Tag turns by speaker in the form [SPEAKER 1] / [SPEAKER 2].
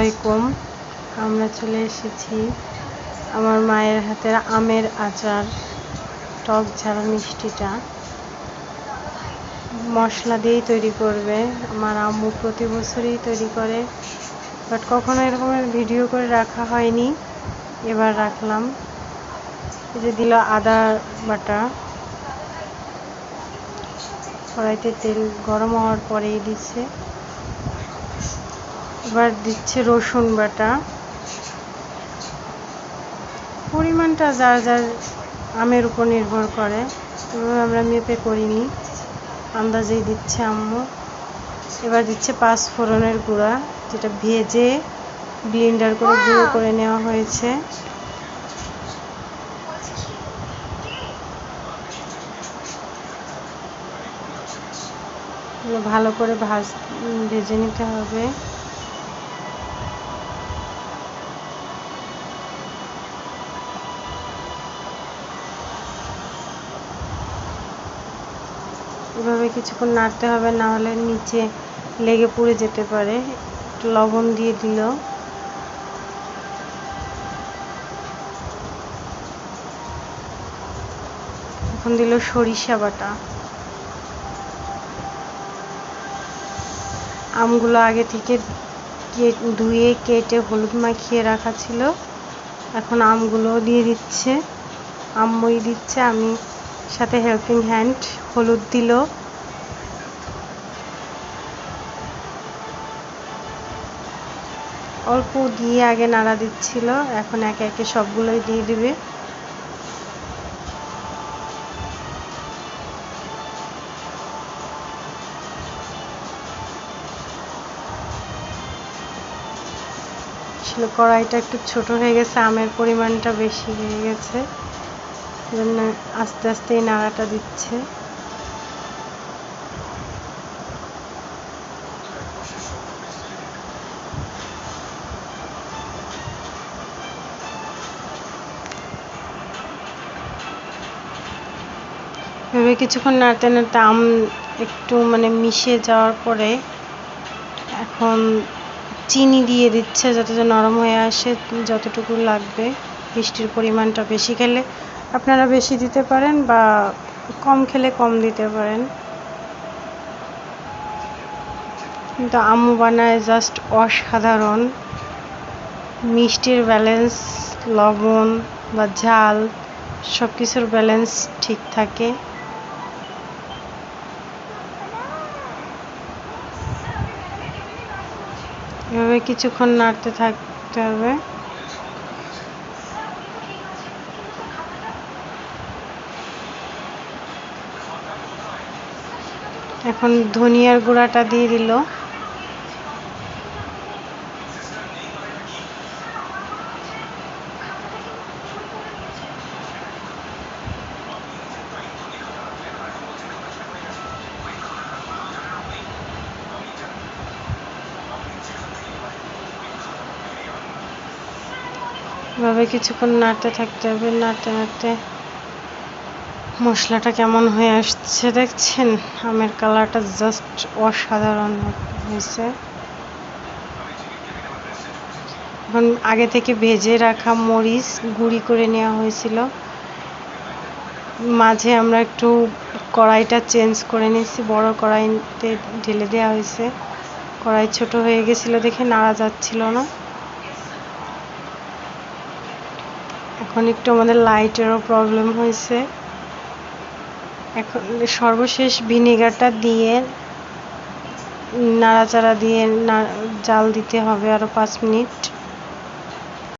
[SPEAKER 1] আলাইকুম। আমরা চলে এসেছি আমার মায়ের হাতের আমের আচার, টক ঝাল মিষ্টিটা। মশলা দিয়েই তৈরি করবে। আমার আম্মু প্রতি বছরই তৈরি করে। বাট কখনো এরকমের ভিডিও করে রাখা হয়নি। এবার রাখলাম। এই যে দিল আদা বাটা। কড়াইতে তেল গরম হওয়ার পরেই দিচ্ছে। এবার দিচ্ছে রসুন বাটা। পরিমাণটা যার যার আমের উপর নির্ভর করে এভাবে আমরা মেপে করিনি। আন্দাজেই দিচ্ছে আম্মু। এবার দিচ্ছে পাঁচ ফোড়নের গুঁড়া, যেটা ভেজে ব্লেন্ডার করে গুঁড়ো করে নেওয়া হয়েছে। ভালো করে ভাজ ভেজে নিতে হবে। এভাবে কিছুক্ষণ নাড়তে হবে, না হলে নিচে লেগে পুড়ে যেতে পারে। একটু লবণ দিয়ে দিল। এখন দিল সরিষা বাটা। আমগুলো আগে থেকে ধুয়ে কেটে হলুদ মাখিয়ে রাখা ছিল। এখন আমগুলো দিয়ে দিচ্ছে। আম্মুই দিচ্ছে, আমি সাথে হেল্পিং হ্যান্ড হলুদ দিল। অল্প দিয়ে আগে নাড়া দিচ্ছিল, এখন একে একে সবগুলোই দিয়ে দিবে। আসলে কড়াইটা একটু ছোট হয়ে গেছে, আমের পরিমাণটা বেশি হয়ে গেছে। জন্য আস্তে আস্তে এই নাড়াটা দিচ্ছে। এভাবে কিছুক্ষণ নাড়তে নাড়তে আম একটু মানে মিশে যাওয়ার পরে এখন চিনি দিয়ে দিচ্ছে যাতে নরম হয়ে আসে যতটুকু লাগবে। মিষ্টির পরিমাণটা বেশি খেলে আপনারা বেশি দিতে পারেন বা কম খেলে কম দিতে পারেন। কিন্তু আম্মু বানায় জাস্ট অসাধারণ। মিষ্টির ব্যালেন্স লবণ বা ঝাল সব কিছুর ব্যালেন্স ঠিক থাকে। এভাবে কিছুক্ষণ নাড়তে থাকতে হবে। এখন ধনিয়ার গুঁড়াটা দিয়ে দিল। এভাবে কিছুক্ষণ নাড়তে থাকতে হবে নাড়তে নাড়তে। মশলাটা কেমন হয়ে আসছে দেখছেন? আমের কালারটা জাস্ট অসাধারণ হয়েছে। এখন আগে থেকে ভেজে রাখা মরিচ গুঁড়ি করে নেওয়া হয়েছিল। মাঝে আমরা একটু কড়াইটা চেঞ্জ করে নিয়েছি, বড় কড়াইতে ঢেলে দেওয়া হয়েছে। কড়াই ছোট হয়ে গেছিল দেখে নাড়া যাচ্ছিল না। এখন একটু আমাদের লাইটেরও প্রবলেম হয়েছে। এখন সর্বশেষ ভিনেগারটা দিয়ে নাড়াচাড়া দিয়ে জাল দিতে হবে আরও পাঁচ মিনিট।